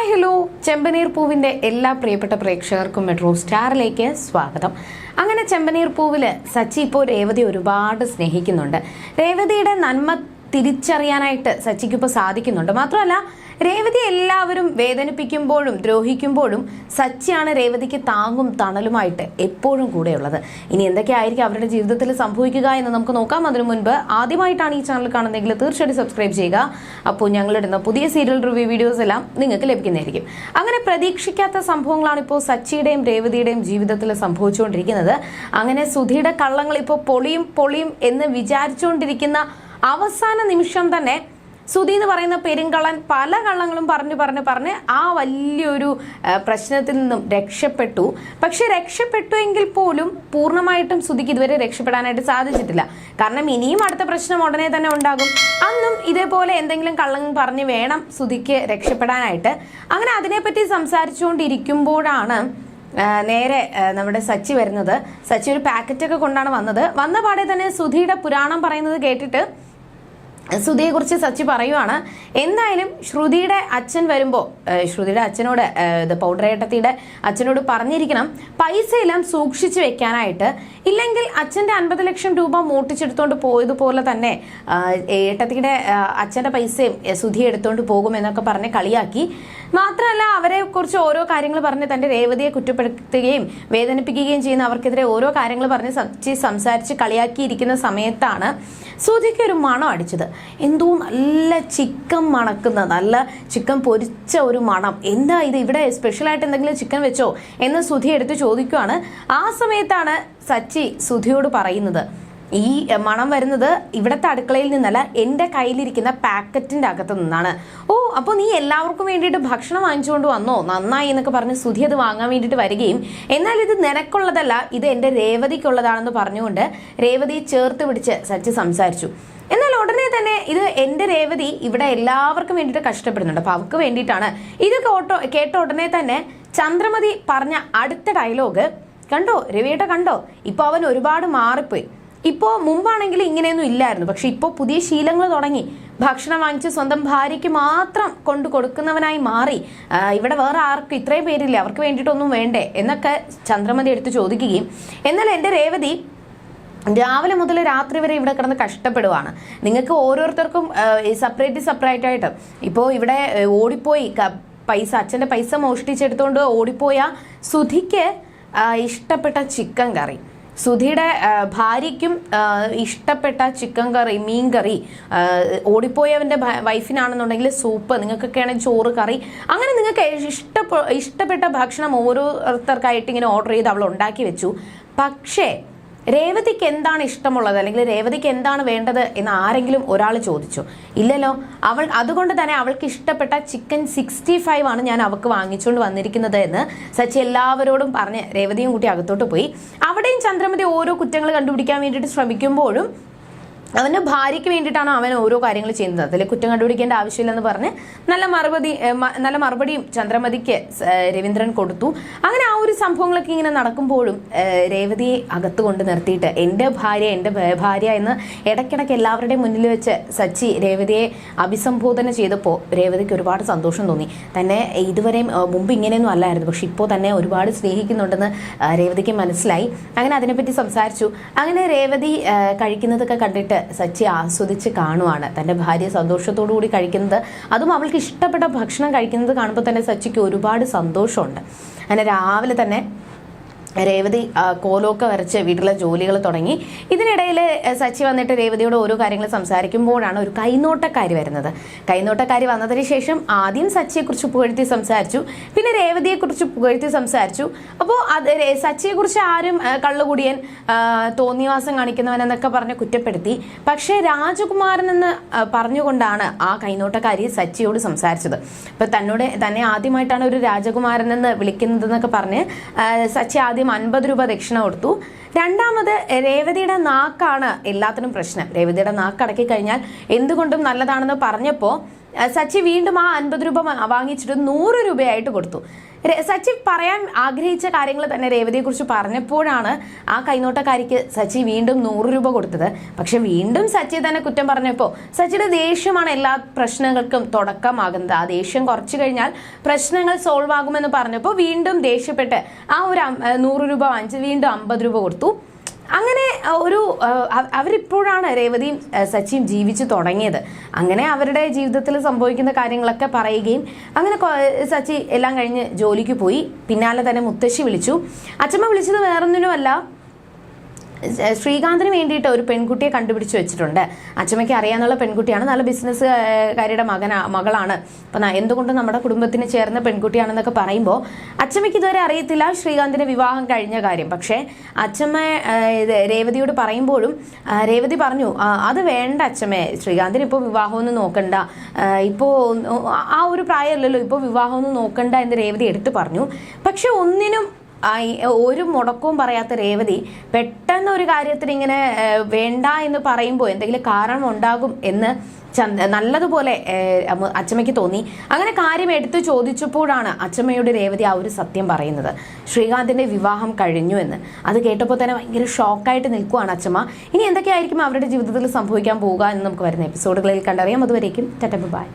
Hi hello ചെമ്പനീർ പൂവിന്റെ എല്ലാ പ്രിയപ്പെട്ട പ്രേക്ഷകർക്കും മെട്രോ സ്റ്റാറിലേക്ക് സ്വാഗതം. അങ്ങനെ ചെമ്പനീർ പൂവിൽ സച്ചി ഇപ്പോൾ രേവതി ഒരുപാട് സ്നേഹിക്കുന്നുണ്ട്. രേവതിയുടെ നന്മ തിരിച്ചറിയാനായിട്ട് സച്ചിക്ക് ഇപ്പോൾ സാധിക്കുന്നുണ്ട്. മാത്രമല്ല രേവതി എല്ലാവരും വേദനിപ്പിക്കുമ്പോഴും ദ്രോഹിക്കുമ്പോഴും സച്ചിയാണ് രേവതിക്ക് താങ്ങും തണലുമായിട്ട് എപ്പോഴും കൂടെയുള്ളത്. ഇനി എന്തൊക്കെ ആയിരിക്കും അവരുടെ ജീവിതത്തിൽ സംഭവിക്കുക എന്ന് നമുക്ക് നോക്കാം. അതിനു മുൻപ് ആദ്യമായിട്ടാണ് ഈ ചാനൽ കാണുന്നതെങ്കിൽ തീർച്ചയായിട്ടും സബ്സ്ക്രൈബ് ചെയ്യുക. അപ്പോൾ ഞങ്ങളിടുന്ന പുതിയ സീരിയൽ റിവ്യൂ വീഡിയോസ് എല്ലാം നിങ്ങൾക്ക് ലഭിക്കുന്നതായിരിക്കും. അങ്ങനെ പ്രതീക്ഷിക്കാത്ത സംഭവങ്ങളാണ് ഇപ്പോൾ സച്ചിയുടെയും രേവതിയുടെയും ജീവിതത്തിൽ സംഭവിച്ചുകൊണ്ടിരിക്കുന്നത്. അങ്ങനെ സുധിയുടെ കള്ളങ്ങൾ ഇപ്പോൾ പൊളിയും പൊളിയും എന്ന് വിചാരിച്ചുകൊണ്ടിരിക്കുന്ന അവസാന നിമിഷം തന്നെ സുധി എന്ന് പറയുന്ന പെരുങ്കള്ളൻ പല കള്ളങ്ങളും പറഞ്ഞു പറഞ്ഞു പറഞ്ഞ് ആ വലിയൊരു പ്രശ്നത്തിൽ നിന്നും രക്ഷപ്പെട്ടു. പക്ഷെ രക്ഷപ്പെട്ടു എങ്കിൽ പോലും പൂർണമായിട്ടും സുധിക്ക് ഇതുവരെ രക്ഷപ്പെടാനായിട്ട് സാധിച്ചിട്ടില്ല. കാരണം ഇനിയും അടുത്ത പ്രശ്നം ഉടനെ തന്നെ ഉണ്ടാകും. അന്നും ഇതേപോലെ എന്തെങ്കിലും കള്ളം പറഞ്ഞ് വേണം സുധിക്ക് രക്ഷപ്പെടാനായിട്ട്. അങ്ങനെ അതിനെപ്പറ്റി സംസാരിച്ചുകൊണ്ടിരിക്കുമ്പോഴാണ് നേരെ നമ്മുടെ സച്ചി വരുന്നത്. സച്ചി ഒരു പാക്കറ്റൊക്കെ കൊണ്ടാണ് വന്നത്. വന്ന പാടെ തന്നെ സുധിയുടെ പുരാണം പറയുന്നത് കേട്ടിട്ട് സുധിയെ കുറിച്ച് സച്ചി പറയുവാണ് എന്തായാലും ശ്രുതിയുടെ അച്ഛൻ വരുമ്പോൾ ശ്രുതിയുടെ അച്ഛനോട് ഇത് പൗഡർ ഏട്ടത്തിയുടെ അച്ഛനോട് പറഞ്ഞിരിക്കണം പൈസ എല്ലാം സൂക്ഷിച്ചു വെക്കാനായിട്ട്. ഇല്ലെങ്കിൽ അച്ഛന്റെ അൻപത് ലക്ഷം രൂപ മൂട്ടിച്ചെടുത്തോണ്ട് പോയതുപോലെ തന്നെ ഏട്ടത്തിയുടെ അച്ഛന്റെ പൈസയും എടുത്തുകൊണ്ട് എടുത്തോണ്ട് പോകുമെന്നൊക്കെ പറഞ്ഞ് കളിയാക്കി. മാത്രമല്ല അവരെ കുറിച്ച് ഓരോ കാര്യങ്ങൾ പറഞ്ഞ് തന്റെ രേവതിയെ കുറ്റപ്പെടുത്തുകയും വേദനിപ്പിക്കുകയും ചെയ്യുന്ന അവർക്കെതിരെ ഓരോ കാര്യങ്ങൾ പറഞ്ഞ് സച്ചി സംസാരിച്ച് കളിയാക്കിയിരിക്കുന്ന സമയത്താണ് സുധിക്ക് ഒരു മണം അടിച്ചത്. എന്തോ നല്ല ചിക്കൻ മണക്കുന്ന നല്ല ചിക്കൻ പൊരിച്ച ഒരു മണം. എന്താ ഇത്? ഇവിടെ സ്പെഷ്യലായിട്ട് എന്തെങ്കിലും ചിക്കൻ വെച്ചോ? എന്ന് സുധി എടുത്ത് ചോദിക്കുവാണ്. ആ സമയത്താണ് സച്ചി സുധിയോട് പറയുന്നത്. ഈ മണം വരുന്നത് ഇവിടുത്തെ അടുക്കളയിൽ നിന്നല്ല എന്റെ കയ്യിലിരിക്കുന്ന പാക്കറ്റിന്റെ അകത്ത് നിന്നാണ്. ഓ അപ്പോൾ നീ എല്ലാവർക്കും വേണ്ടിയിട്ട് ഭക്ഷണം വാങ്ങിച്ചുകൊണ്ട് വന്നോ? നന്നായി എന്നൊക്കെ പറഞ്ഞ് സുധി അത് വാങ്ങാൻ വേണ്ടിയിട്ട് വരികയും എന്നാൽ ഇത് നിനക്കുള്ളതല്ല ഇത് എന്റെ രേവതിക്കുള്ളതാണെന്ന് പറഞ്ഞുകൊണ്ട് രേവതിയെ ചേർത്ത് പിടിച്ച് സച്ചി സംസാരിച്ചു. എന്നാൽ ഉടനെ തന്നെ ഇത് എന്റെ രേവതി ഇവിടെ എല്ലാവർക്കും വേണ്ടിയിട്ട് കഷ്ടപ്പെടുന്നുണ്ട്. അപ്പോൾ അവർക്ക് വേണ്ടിയിട്ടാണ്. ഇത് കേട്ടോ കേട്ട ഉടനെ തന്നെ ചന്ദ്രമതി പറഞ്ഞ അടുത്ത ഡയലോഗ് കണ്ടോ? രവിയേട്ട കണ്ടോ? ഇപ്പൊ അവൻ ഒരുപാട് മാറിപ്പോയി. ഇപ്പോൾ മുമ്പാണെങ്കിൽ ഇങ്ങനെയൊന്നും ഇല്ലായിരുന്നു. പക്ഷെ ഇപ്പോൾ പുതിയ ശീലങ്ങൾ തുടങ്ങി. ഭക്ഷണം വാങ്ങിച്ച് സ്വന്തം ഭാര്യയ്ക്ക് മാത്രം കൊണ്ട് കൊടുക്കുന്നവനായി മാറി. ഇവിടെ വേറെ ആർക്കും ഇത്രയും പേരില്ല? അവർക്ക് വേണ്ടിയിട്ടൊന്നും വേണ്ടേ? എന്നൊക്കെ ചന്ദ്രമതി എടുത്ത് ചോദിക്കുകയും എന്നാൽ എന്റെ രേവതി രാവിലെ മുതൽ രാത്രി വരെ ഇവിടെ കിടന്ന് കഷ്ടപ്പെടുവാണ്. നിങ്ങൾക്ക് ഓരോരുത്തർക്കും സെപ്പറേറ്റ് സെപ്പറേറ്റ് ആയിട്ട്. ഇപ്പോൾ ഇവിടെ ഓടിപ്പോയി. പൈസ അച്ഛന്റെ പൈസ മോഷ്ടിച്ചെടുത്തുകൊണ്ട് ഓടിപ്പോയ സുധിക്ക് ഇഷ്ടപ്പെട്ട ചിക്കൻ കറി. സുധിയുടെ ഭാര്യയ്ക്കും ഇഷ്ടപ്പെട്ട ചിക്കൻ കറി മീൻ കറി ഓടിപ്പോയവന്റെ വൈഫിനാണെന്നുണ്ടെങ്കിൽ സൂപ്പ് നിങ്ങൾക്കൊക്കെ ആണെങ്കിൽ ചോറ് കറി. അങ്ങനെ നിങ്ങൾക്ക് ഇഷ്ടപ്പെട്ട ഇഷ്ടപ്പെട്ട ഭക്ഷണം ഓരോരുത്തർക്കായിട്ട് ഇങ്ങനെ ഓർഡർ ചെയ്ത് അവൾ ഉണ്ടാക്കി വെച്ചു. പക്ഷേ രേവതിക്ക് എന്താണ് ഇഷ്ടമുള്ളത്? അല്ലെങ്കിൽ രേവതിക്ക് എന്താണ് വേണ്ടത് എന്ന് ആരെങ്കിലും ഒരാൾ ചോദിച്ചു. ഇല്ലല്ലോ. അവൾ അതുകൊണ്ട് തന്നെ അവൾക്ക് ഇഷ്ടപ്പെട്ട ചിക്കൻ സിക്സ്റ്റി ഫൈവ് ആണ് ഞാൻ അവൾക്ക് വാങ്ങിച്ചുകൊണ്ട് വന്നിരിക്കുന്നത് എന്ന് സച്ചി എല്ലാവരോടും പറഞ്ഞ് രേവതിയും കൂട്ടി അകത്തോട്ട് പോയി. അവിടെയും ചന്ദ്രമതി ഓരോ കുറ്റങ്ങൾ കണ്ടുപിടിക്കാൻ വേണ്ടിയിട്ട് ശ്രമിക്കുമ്പോഴും അവന്റെ ഭാര്യയ്ക്ക് വേണ്ടിയിട്ടാണ് അവൻ ഓരോ കാര്യങ്ങൾ ചെയ്യുന്നത്. അതിൽ കുറ്റം കണ്ടുപിടിക്കേണ്ട ആവശ്യമില്ലെന്ന് പറഞ്ഞ് നല്ല മറുപടി നല്ല മറുപടിയും ചന്ദ്രമതിക്ക് രവീന്ദ്രൻ കൊടുത്തു. അങ്ങനെ ആ ഒരു സംഭവങ്ങളൊക്കെ ഇങ്ങനെ നടക്കുമ്പോഴും രേവതിയെ അകത്ത് കൊണ്ട് നിർത്തിയിട്ട് എന്റെ ഭാര്യ എന്റെ ഭാര്യ എന്ന് ഇടയ്ക്കിടയ്ക്ക് എല്ലാവരുടെയും മുന്നിൽ വെച്ച് സച്ചി രേവതിയെ അഭിസംബോധന ചെയ്തപ്പോൾ രേവതിക്ക് ഒരുപാട് സന്തോഷം തോന്നി. തന്നെ ഇതുവരെയും മുമ്പ് ഇങ്ങനെയൊന്നും അല്ലായിരുന്നു. പക്ഷെ ഇപ്പോൾ തന്നെ ഒരുപാട് സ്നേഹിക്കുന്നുണ്ടെന്ന് രേവതിക്ക് മനസ്സിലായി. അങ്ങനെ അതിനെപ്പറ്റി സംസാരിച്ചു. അങ്ങനെ രേവതി കഴിക്കുന്നതൊക്കെ കണ്ടിട്ട് സച്ചി ആസ്വദിച്ച് കാണുവാണ്. തന്റെ ഭാര്യ സന്തോഷത്തോടു കൂടി കഴിക്കുന്നത്. അതും അവൾക്ക് ഇഷ്ടപ്പെട്ട ഭക്ഷണം കഴിക്കുന്നത് കാണുമ്പോൾ തന്നെ സച്ചിക്ക് ഒരുപാട് സന്തോഷമുണ്ട്. അങ്ങനെ രാവിലെ തന്നെ രേവതി കോലൊക്കെ വരച്ച് വീട്ടിലെ ജോലികൾ തുടങ്ങി. ഇതിനിടയിൽ സച്ചി വന്നിട്ട് രേവതിയോട് ഓരോ കാര്യങ്ങൾ സംസാരിക്കുമ്പോഴാണ് ഒരു കൈനോട്ടക്കാരി വരുന്നത്. കൈനോട്ടക്കാരി വന്നതിന് ശേഷം ആദ്യം സച്ചിയെക്കുറിച്ച് പുകഴ്ത്തി സംസാരിച്ചു പിന്നെ രേവതിയെക്കുറിച്ച് പുകഴ്ത്തി സംസാരിച്ചു. അപ്പോൾ അത് സച്ചിയെക്കുറിച്ച് ആരും കള്ളുകുടിയൻ തോന്നിവാസം കാണിക്കുന്നവൻ എന്നൊക്കെ പറഞ്ഞ് കുറ്റപ്പെടുത്തി. പക്ഷേ രാജകുമാരൻ എന്ന് പറഞ്ഞുകൊണ്ടാണ് ആ കൈനോട്ടക്കാരി സച്ചിയോട് സംസാരിച്ചത്. ഇപ്പൊ തന്നോട് തന്നെ ആദ്യമായിട്ടാണ് ഒരു രാജകുമാരൻ എന്ന് വിളിക്കുന്നതെന്നൊക്കെ പറഞ്ഞ് സച്ചി ആദ്യം അൻപത് രൂപ ദക്ഷിണ കൊടുത്തു. രണ്ടാമത് രേവതിയുടെ നാക്കാണ് എല്ലാത്തിനും പ്രശ്നം. രേവതിയുടെ നാക്ക് അടക്കി കഴിഞ്ഞാൽ എന്തുകൊണ്ടും നല്ലതാണെന്ന് പറഞ്ഞപ്പോൾ സച്ചി വീണ്ടും ആ അൻപത് രൂപ വാങ്ങിച്ചിട്ട് നൂറ് രൂപയായിട്ട് കൊടുത്തു. സച്ചി പറയാൻ ആഗ്രഹിച്ച കാര്യങ്ങൾ തന്നെ രേവതിയെക്കുറിച്ച് പറഞ്ഞപ്പോഴാണ് ആ കൈനോട്ടക്കാരിക്ക് സച്ചി വീണ്ടും നൂറ് രൂപ കൊടുത്തത്. പക്ഷെ വീണ്ടും സച്ചി തന്നെ കുറ്റം പറഞ്ഞപ്പോൾ സച്ചിയുടെ ദേഷ്യമാണ് എല്ലാ പ്രശ്നങ്ങൾക്കും തുടക്കമാകുന്നത്. ആ ദേഷ്യം കുറച്ചു കഴിഞ്ഞാൽ പ്രശ്നങ്ങൾ സോൾവ് ആകുമെന്ന് പറഞ്ഞപ്പോൾ വീണ്ടും ദേഷ്യപ്പെട്ട് ആ ഒരു നൂറ് രൂപ വാങ്ങിച്ച് വീണ്ടും അമ്പത് രൂപ കൊടുത്തു. അങ്ങനെ ഒരു അവരിപ്പോഴാണ് രേവതിയും സച്ചിയും ജീവിച്ചു തുടങ്ങിയത്. അങ്ങനെ അവരുടെ ജീവിതത്തിൽ സംഭവിക്കുന്ന കാര്യങ്ങളൊക്കെ പറയുകയും അങ്ങനെ സച്ചി എല്ലാം കഴിഞ്ഞ് ജോലിക്ക് പോയി. പിന്നാലെ തന്നെ മുത്തശ്ശി വിളിച്ചു. അച്ഛമ്മ വിളിച്ചത് വേറൊന്നിനുമല്ല. ശ്രീകാന്തിന് വേണ്ടിയിട്ട് ഒരു പെൺകുട്ടിയെ കണ്ടുപിടിച്ച് വെച്ചിട്ടുണ്ട്. അച്ഛമ്മയ്ക്ക് അറിയാന്നുള്ള പെൺകുട്ടിയാണ്. നല്ല ബിസിനസ് കാരിയുടെ മകനാ മകളാണ്. അപ്പം എന്തുകൊണ്ട് നമ്മുടെ കുടുംബത്തിന് ചേർന്ന പെൺകുട്ടിയാണെന്നൊക്കെ പറയുമ്പോൾ അച്ഛമ്മയ്ക്ക് ഇതുവരെ അറിയത്തില്ല. ശ്രീകാന്തിന്റെ വിവാഹം കഴിഞ്ഞ കാര്യം. പക്ഷേ അച്ഛമ്മ ഇത് രേവതിയോട് പറയുമ്പോഴും രേവതി പറഞ്ഞു അത് വേണ്ട അച്ഛമ്മേ. ശ്രീകാന്തിന് ഇപ്പോൾ വിവാഹമൊന്നും നോക്കണ്ട. ഇപ്പോൾ ആ ഒരു പ്രായമല്ലല്ലോ. ഇപ്പോൾ വിവാഹമൊന്നും നോക്കണ്ട എന്ന് രേവതി എടുത്തു പറഞ്ഞു. പക്ഷെ ഒന്നിനും ഒരു മുടക്കവും പറയാത്ത രേവതി പെട്ടെന്ന് ഒരു കാര്യത്തിന് ഇങ്ങനെ വേണ്ട എന്ന് പറയുമ്പോൾ എന്തെങ്കിലും കാരണം ഉണ്ടാകും എന്ന് നല്ലതുപോലെ അച്ചമ്മയ്ക്ക് തോന്നി. അങ്ങനെ കാര്യം എടുത്തു ചോദിച്ചപ്പോഴാണ് അച്ചമ്മയുടെ രേവതി ആ ഒരു സത്യം പറയുന്നത്. ശ്രീകാന്തിന്റെ വിവാഹം കഴിഞ്ഞു എന്ന്. അത് കേട്ടപ്പോൾ തന്നെ ഭയങ്കര ഷോക്കായിട്ട് നിൽക്കുവാണ് അച്ചമ്മ. ഇനി എന്തൊക്കെയായിരിക്കും അവരുടെ ജീവിതത്തിൽ സംഭവിക്കാൻ പോവുക എന്ന് നമുക്ക് വരുന്ന എപ്പിസോഡുകളിൽ കണ്ടറിയാം. അതുവരേക്കും ടറ്റ ബൈ